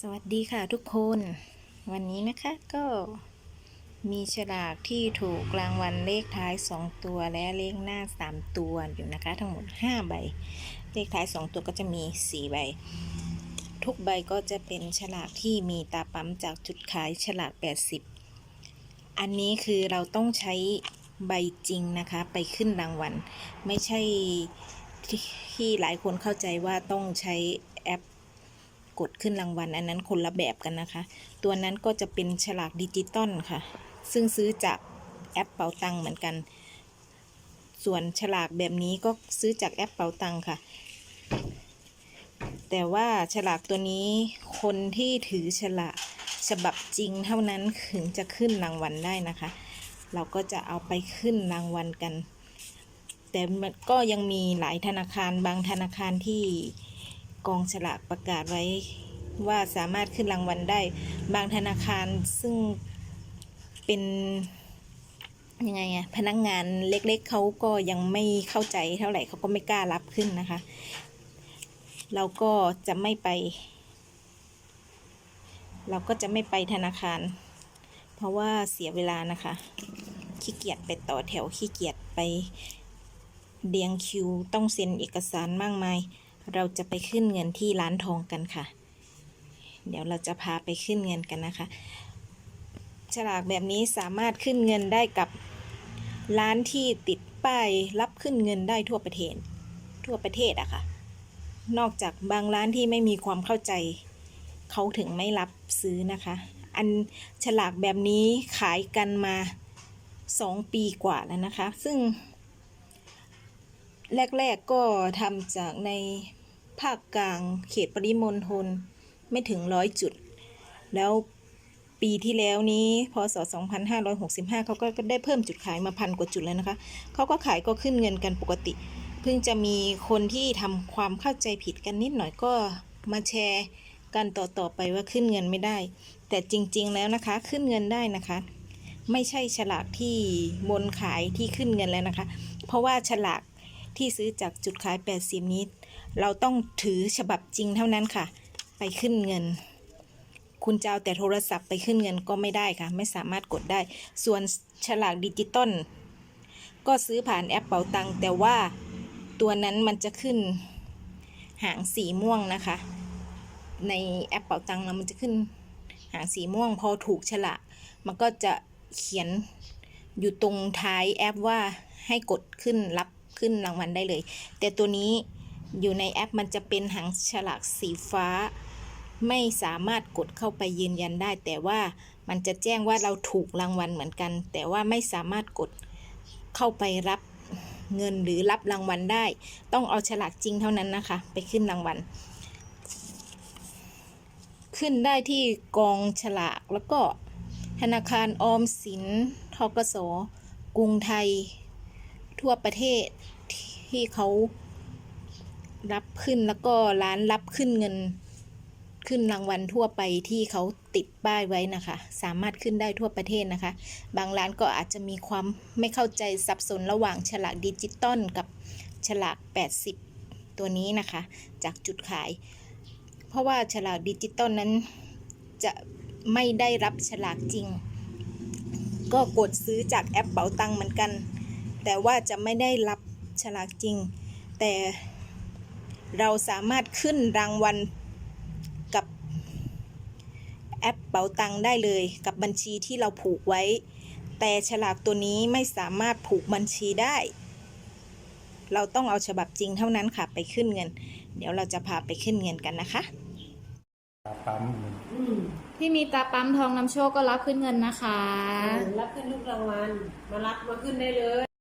สวัสดีค่ะทุกคน วันนี้นะคะก็มีฉลากที่ถูกรางวัลเลขท้าย 2 ตัวและเลขหน้า 3 ตัวอยู่นะคะ ทั้งหมด 5 ใบ เลขท้าย 2 ตัวก็จะมี 4 ใบ ทุกใบก็จะเป็นฉลากที่มีตาปั๊มจากจุดขายฉลาก 80 อันนี้คือเราต้องใช้ใบจริงนะคะ ไปขึ้นรางวัลไม่ใช่ที่หลายคนเข้าใจว่าต้องใช้ กดขึ้นรางวัล อันนั้นคนละแบบกันนะคะ ตัวนั้นก็จะเป็นฉลากดิจิตอลค่ะ ซึ่งซื้อจากแอปเป๋าตังเหมือนกัน ส่วนฉลากแบบนี้ก็ซื้อจากแอปเป๋าตังค่ะ แต่ว่าฉลากตัวนี้คนที่ถือฉลากฉบับจริงเท่านั้นถึงจะขึ้นรางวัลได้นะคะ เราก็จะเอาไปขึ้นรางวัลกัน แต่ก็ยังมีหลายธนาคารบางธนาคารที่ กองฉลากประกาศไว้ว่าสามารถขึ้นรางวัลได้ บางธนาคารซึ่งเป็นยังไงอะพนักงานเล็กๆเขาก็ยังไม่เข้าใจเท่าไหร่เขาก็ไม่กล้ารับขึ้นนะคะ เราก็จะไม่ไป เราก็จะไม่ไปธนาคาร เพราะว่าเสียเวลานะคะ ขี้เกียจไปต่อแถวขี้เกียจไปเดียงคิวต้องเซ็นเอกสารมากมาย เราจะไปขึ้นเงินที่ร้านทองกันค่ะ เดี๋ยวเราจะพาไปขึ้นเงินกันนะคะ ฉลากแบบนี้สามารถขึ้นเงินได้กับร้านที่ติดป้ายรับขึ้นเงินได้ทั่วประเทศ ทั่วประเทศอะค่ะ นอกจากบางร้านที่ไม่มีความเข้าใจ เขาถึงไม่รับซื้อนะคะ อันฉลากแบบนี้ขายกันมาสองปีกว่าแล้วนะคะ ซึ่ง แรก ๆ ก็ทำจากในภาคกลางเขตปริมณฑลไม่ถึงร้อยจุด แล้วปีที่แล้วนี้พศ 2565 เขาก็ได้เพิ่มจุดขายมาพันกว่าจุดแล้วนะคะ เขาก็ขายก็ขึ้นเงินกันปกติ เพิ่งจะมีคนที่ทำความเข้าใจผิดกันนิดหน่อยก็มาแชร์กันต่อๆไปว่าขึ้นเงินไม่ได้ แต่จริงๆแล้วนะคะขึ้นเงินได้นะคะ ไม่ใช่ฉลากที่บนขายที่ขึ้นเงินแล้วนะคะ เพราะว่าฉลาก ที่ซื้อจากจุดขาย 80 นี้ เราต้องถือฉบับจริงเท่านั้นค่ะ ไปขึ้นเงิน คุณจะเอาแต่โทรศัพท์ไปขึ้นเงินก็ไม่ได้ค่ะ ไม่สามารถกดได้ ส่วนฉลากดิจิตอลก็ซื้อผ่านแอปเป๋าตังแต่ว่าตัวนั้นมันจะขึ้นหางสีม่วงนะคะ ในแอปเป๋าตังค์นะมันจะขึ้นหางสีม่วงพอถูกฉลากมันก็จะเขียนอยู่ตรงท้ายแอปว่าให้กดขึ้นรับ ขึ้นรางวัลได้เลย แต่ตัวนี้อยู่ในแอปมันจะเป็นหางฉลากสีฟ้า ไม่สามารถกดเข้าไปยืนยันได้ แต่ว่ามันจะแจ้งว่าเราถูกรางวัลเหมือนกัน แต่ว่าไม่สามารถกดเข้าไปรับเงินหรือรับรางวัลได้ ต้องเอาฉลากจริงเท่านั้นนะคะ ไปขึ้นรางวัลขึ้นได้ที่กองฉลากแล้วก็ธนาคารออมสินทกสกรุงไทย ทั่วประเทศที่เขารับขึ้นแล้วก็ร้านรับขึ้นเงิน ขึ้นรางวัลทั่วไปที่เขาติดป้ายไว้นะคะ สามารถขึ้นได้ทั่วประเทศนะคะ บางร้านก็อาจจะมีความไม่เข้าใจสับสนระหว่างฉลากดิจิตอลกับฉลาก 80 ตัวนี้นะคะ จากจุดขาย เพราะว่าฉลากดิจิตอลนั้นจะไม่ได้รับฉลากจริง ก็กดซื้อจากแอปเป๋าตังเหมือนกัน แต่ว่าจะไม่ได้รับฉลากจริง แต่เราสามารถขึ้นรางวัลกับแอปเป๋าตังค์ได้เลยกับบัญชีที่เราผูกไว้ แต่ฉลากตัวนี้ไม่สามารถผูกบัญชีได้ เราต้องเอาฉบับจริงเท่านั้นค่ะไปขึ้นเงิน เดี๋ยวเราจะพาไปขึ้นเงินกันนะคะปั๊มอืมที่มีตาปั๊มทองนำโชคก็รับขึ้นเงินนะคะ รับขึ้นทุกรางวัลมารับมาขึ้นได้เลย